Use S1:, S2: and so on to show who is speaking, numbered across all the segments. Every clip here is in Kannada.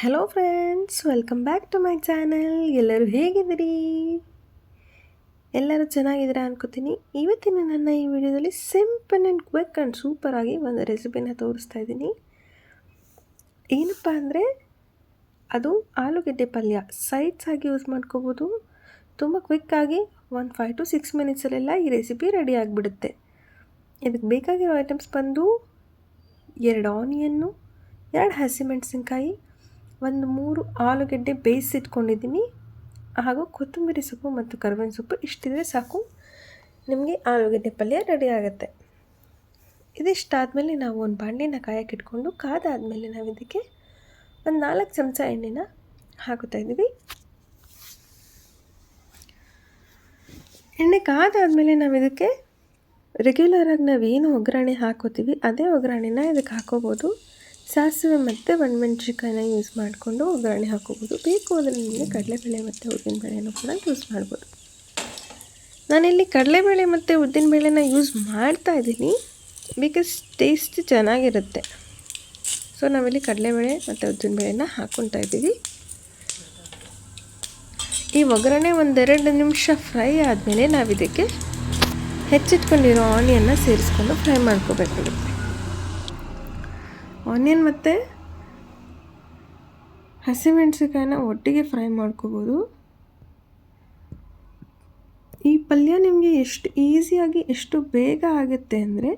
S1: Hello friends welcome back to my channel ಎಲ್ಲರೂ ಹೇಗಿದ್ದೀರಿ? ಎಲ್ಲರೂ ಚೆನ್ನಾಗಿದ್ದೀರಾ ಅನ್ಕೋತೀನಿ. ಇವತ್ತಿನ ನನ್ನ ಈ ವಿಡಿಯೋದಲ್ಲಿ ಸಿಂಪಲ್ ಆ್ಯಂಡ್ ಕ್ವಿಕ್ ಆ್ಯಂಡ್ ಸೂಪರಾಗಿ ಒಂದು ರೆಸಿಪಿನ ತೋರಿಸ್ತಾ ಇದ್ದೀನಿ. ಏನಪ್ಪ ಅಂದರೆ, ಅದು ಆಲೂಗೆಡ್ಡೆ ಪಲ್ಯ. ಸೈಡ್ಸ್ ಆಗಿ ಯೂಸ್ ಮಾಡ್ಕೋಬೋದು. ತುಂಬ ಕ್ವಿಕ್ಕಾಗಿ ಒಂದು ಫೈವ್ ಟು ಸಿಕ್ಸ್ ಮಿನಿಟ್ಸಲ್ಲೆಲ್ಲ ಈ ರೆಸಿಪಿ ರೆಡಿ ಆಗಿಬಿಡುತ್ತೆ. ಇದಕ್ಕೆ ಬೇಕಾಗಿರೋ ಐಟಮ್ಸ್ ಬಂದು ಎರಡು ಆನಿಯನ್ನು ಎರಡು ಹಸಿಮೆಣಸಿನ್ಕಾಯಿ ಒಂದು ಮೂರು ಆಲೂಗೆಡ್ಡೆ ಬೇಯಿಸಿಟ್ಕೊಂಡಿದ್ದೀನಿ. ಹಾಗೂ ಕೊತ್ತಂಬರಿ ಸೊಪ್ಪು ಮತ್ತು ಕರಿಬೇವಿನ ಸೊಪ್ಪು ಇಷ್ಟಿದ್ರೆ ಸಾಕು. ನಿಮಗೆ ಆಲೂಗಡ್ಡೆ ಪಲ್ಯ ರೆಡಿ ಆಗುತ್ತೆ. ಇದಿಷ್ಟಾದಮೇಲೆ ನಾವು ಒಂದು ಬಾಂಡಿನ ಕಾಯಕ್ಕೆ ಇಟ್ಕೊಂಡು ಕಾದಾದಮೇಲೆ ನಾವು ಇದಕ್ಕೆ ಒಂದು ನಾಲ್ಕು ಚಮಚ ಎಣ್ಣೆನ ಹಾಕುತ್ತಾ ಇದ್ದೀವಿ. ಎಣ್ಣೆ ಕಾದಾದಮೇಲೆ ನಾವು ಇದಕ್ಕೆ ರೆಗ್ಯುಲರಾಗಿ ನಾವು ಏನು ಒಗ್ಗರಣೆ ಹಾಕೋತೀವಿ, ಅದೇ ಒಗ್ಗರಣೆನ ಇದಕ್ಕೆ ಹಾಕೋಬೋದು. ಸಾಸಿವೆ ಮತ್ತು ಒಣಮೆಣ್ಸಿನ್ಕಾಯಿನ ಯೂಸ್ ಮಾಡಿಕೊಂಡು ಒಗ್ಗರಣೆ ಹಾಕೋಬೋದು. ಬೇಕು ಅಂದರೆ ನಿಮಗೆ ಕಡಲೆಬೇಳೆ ಮತ್ತು ಉದ್ದಿನಬೇಳೆನೂ ಕೂಡ ಯೂಸ್ ಮಾಡ್ಬೋದು. ನಾನಿಲ್ಲಿ ಕಡಲೆಬೇಳೆ ಮತ್ತು ಉದ್ದಿನಬೇಳೆನ ಯೂಸ್ ಮಾಡ್ತಾ ಇದ್ದೀನಿ. ಬಿಕಾಸ್ ಟೇಸ್ಟ್ ಚೆನ್ನಾಗಿರುತ್ತೆ. ಸೊ ನಾವಿಲ್ಲಿ ಕಡಲೆಬೇಳೆ ಮತ್ತು ಉದ್ದಿನಬೇಳೆನ ಹಾಕ್ಕೊತಾ ಇದ್ದೀವಿ. ಈ ಒಗ್ಗರಣೆ ಒಂದೆರಡು ನಿಮಿಷ ಫ್ರೈ ಆದಮೇಲೆ ನಾವು ಇದಕ್ಕೆ ಹೆಚ್ಚಿಟ್ಕೊಂಡಿರೋ ಆನಿಯನ್ನ ಸೇರಿಸ್ಕೊಂಡು ಫ್ರೈ ಮಾಡ್ಕೋಬೇಕಾಗುತ್ತೆ ಆನಿಯನ್ ಮತ್ತು ಹಸಿಮೆಣಸಿಕಾಯಿನ ಒಟ್ಟಿಗೆ ಫ್ರೈ ಮಾಡ್ಕೋಬೋದು. ಈ ಪಲ್ಯ ನಿಮಗೆ ಎಷ್ಟು ಈಸಿಯಾಗಿ ಎಷ್ಟು ಬೇಗ ಆಗುತ್ತೆ ಅಂದರೆ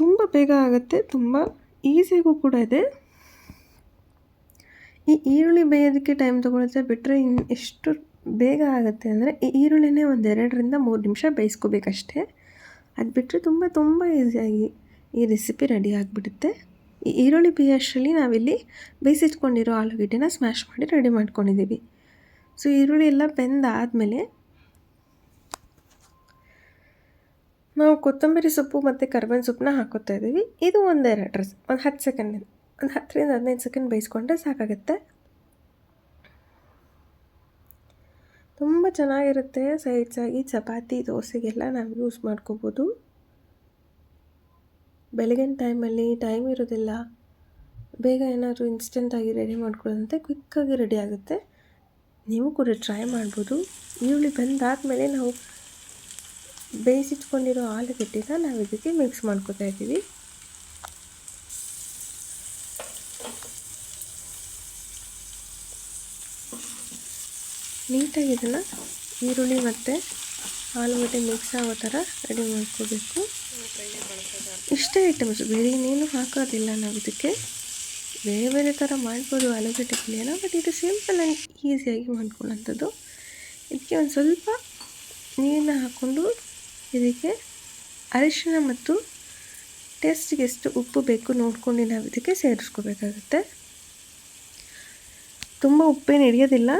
S1: ತುಂಬ ಬೇಗ ಆಗುತ್ತೆ, ತುಂಬ ಈಸಿಯಾಗೂ ಕೂಡ ಇದೆ. ಈ ಈರುಳ್ಳಿ ಬೇಯೋದಕ್ಕೆ ಟೈಮ್ ತೊಗೊಳುತ್ತೆ ಬಿಟ್ಟರೆ ಇನ್ನು ಎಷ್ಟು ಬೇಗ ಆಗುತ್ತೆ ಅಂದರೆ ಈ ಈರುಳ್ಳಿನೇ ಒಂದು ಎರಡರಿಂದ ಮೂರು ನಿಮಿಷ ಬೇಯಿಸ್ಕೋಬೇಕಷ್ಟೇ. ಅದು ಬಿಟ್ಟರೆ ತುಂಬ ತುಂಬ ಈಸಿಯಾಗಿ ಈ ರೆಸಿಪಿ ರೆಡಿ ಆಗಿಬಿಡುತ್ತೆ. ಈ ಈರುಳ್ಳಿ ಬೇಯೋಷ್ಟರಲ್ಲಿ ನಾವಿಲ್ಲಿ ಬೇಯಿಸಿಟ್ಕೊಂಡಿರೋ ಆಲೂಗಡ್ಡೆನ ಸ್ಮ್ಯಾಶ್ ಮಾಡಿ ರೆಡಿ ಮಾಡ್ಕೊಂಡಿದ್ದೀವಿ. ಸೊ ಈರುಳ್ಳಿ ಎಲ್ಲ ಬೆಂದಾದಮೇಲೆ ನಾವು ಕೊತ್ತಂಬರಿ ಸೊಪ್ಪು ಮತ್ತು ಕರ್ಬೇವಿನ ಸೊಪ್ಪನ್ನ ಹಾಕೋತಾ ಇದ್ದೀವಿ. ಇದು ಒಂದೆರಡು ಡ್ರೆಸ್ ಒಂದು ಹತ್ತು ಸೆಕೆಂಡ್ ಒಂದು ಹತ್ತರಿಂದ ಹದಿನೈದು ಸೆಕೆಂಡ್ ಬೇಯಿಸ್ಕೊಂಡ್ರೆ ಸಾಕಾಗುತ್ತೆ. ತುಂಬ ಚೆನ್ನಾಗಿರುತ್ತೆ ಸೈಡ್ಸಾಗಿ ಚಪಾತಿ, ದೋಸೆಗೆಲ್ಲ ನಾವು ಯೂಸ್ ಮಾಡ್ಕೋಬೋದು. ಬೆಳಗಿನ ಟೈಮಲ್ಲಿ ಟೈಮ್ ಇರೋದಿಲ್ಲ. ಬೇಗ ಏನಾದರೂ ಇನ್ಸ್ಟೆಂಟಾಗಿ ರೆಡಿ ಮಾಡ್ಕೊಳ್ಳೋದಂತೆ ಕ್ವಿಕ್ಕಾಗಿ ರೆಡಿ ಆಗುತ್ತೆ. ನೀವು ಕೂಡ ಟ್ರೈ ಮಾಡ್ಬೋದು. ಈರುಳ್ಳಿ ಬಂದಾದಮೇಲೆ ನಾವು ಬೇಯಿಸಿಟ್ಕೊಂಡಿರೋ ಆಲೂಗಡ್ಡೆನ ನಾವು ಇದಕ್ಕೆ ಮಿಕ್ಸ್ ಮಾಡ್ಕೋತಾ ಇದ್ದೀವಿ. ನೀಟಾಗಿ ಇದನ್ನು ಈರುಳ್ಳಿ ಮತ್ತು ಆಲೂಗಡ್ಡೆ ಮಿಕ್ಸ್ ಆಗೋ ಥರ ರೆಡಿ ಮಾಡ್ಕೋಬೇಕು. ಇಷ್ಟೇ ಐಟಮ್ಸ್ ಬೇರೆ ಇನ್ನೇನು ಹಾಕೋದಿಲ್ಲ ನಾವು ಇದಕ್ಕೆ. ಬೇರೆ ಬೇರೆ ಥರ ಮಾಡ್ಬೋದು ಆಲೂಗಡ್ಡೆ ಪಲ್ಯನ ಬಟ್ ಇದು ಸಿಂಪಲ್ ಆ್ಯಂಡ್ ಈಸಿಯಾಗಿ ಮಾಡ್ಕೊಳ್ಳೋಂಥದ್ದು. ಇದಕ್ಕೆ ಒಂದು ಸ್ವಲ್ಪ ನೀರನ್ನ ಹಾಕ್ಕೊಂಡು ಇದಕ್ಕೆ ಅರಿಶಿನ ಮತ್ತು ಟೇಸ್ಟಿಗೆ ಎಷ್ಟು ಉಪ್ಪು ಬೇಕು ನೋಡ್ಕೊಂಡು ನಾವು ಇದಕ್ಕೆ ಸೇರಿಸ್ಕೋಬೇಕಾಗುತ್ತೆ. ತುಂಬ ಉಪ್ಪೇನು ಹಿಡಿಯೋದಿಲ್ಲ.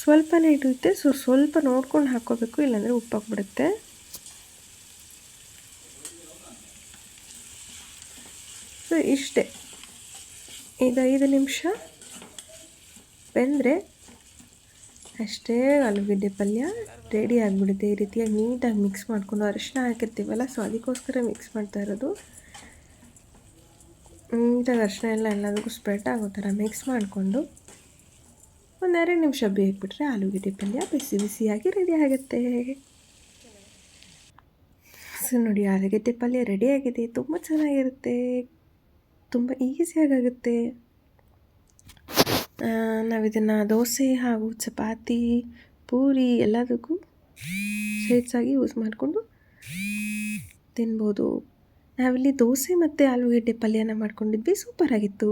S1: ಸ್ವಲ್ಪನೇ ಹಿಡಿಯುತ್ತೆ ಸೊ ಸ್ವಲ್ಪ ನೋಡ್ಕೊಂಡು ಹಾಕ್ಕೋಬೇಕು, ಇಲ್ಲಾಂದರೆ ಉಪ್ಪಾಗ್ಬಿಡುತ್ತೆ. ಸೊ ಇಷ್ಟೇ. ಇದು ಐದು ನಿಮಿಷ. ಬೆಂದರೆ ಅಷ್ಟೇ ಆಲೂಗಡ್ಡೆ ಪಲ್ಯ ರೆಡಿ ಆಗಿಬಿಡುತ್ತೆ. ಈ ರೀತಿಯಾಗಿ ನೀಟಾಗಿ ಮಿಕ್ಸ್ ಮಾಡಿಕೊಂಡು ಅರಿಶಿನ ಹಾಕಿರ್ತೀವಲ್ಲ ಸೊ ಅದಕ್ಕೋಸ್ಕರ ಮಿಕ್ಸ್ ಮಾಡ್ತಾ ಇರೋದು. ನೀಟಾಗಿ ಅರಿಶಿನ ಎಲ್ಲ ಎಲ್ಲದಕ್ಕೂ ಸ್ಪ್ರೆಡ್ ಆಗೋ ಥರ ಮಿಕ್ಸ್ ಮಾಡಿಕೊಂಡು ಒಂದೆರಡು ನಿಮಿಷ ಬೇಯಿಬಿಟ್ರೆ ಆಲೂಗಡ್ಡೆ ಪಲ್ಯ ಬಿಸಿ ಬಿಸಿಯಾಗಿ ರೆಡಿ ಆಗುತ್ತೆ. ಸೊ ನೋಡಿ, ಆಲೂಗಡ್ಡೆ ಪಲ್ಯ ರೆಡಿಯಾಗಿದೆ ತುಂಬ ಚೆನ್ನಾಗಿರುತ್ತೆ. ತುಂಬ ನಾವು ಇದನ್ನು ದೋಸೆ ಹಾಗೂ ಚಪಾತಿ, ಪೂರಿ ಎಲ್ಲದಕ್ಕೂ ಸ್ವೇಚ್ಛಾಗಿ ಯೂಸ್ ಮಾಡಿಕೊಂಡು ತಿನ್ಬೋದು. ನಾವಿಲ್ಲಿ ದೋಸೆ ಮತ್ತು ಆಲೂಗೆಡ್ಡೆ ಪಲ್ಯನ ಮಾಡ್ಕೊಂಡಿದ್ವಿ. ಸೂಪರಾಗಿತ್ತು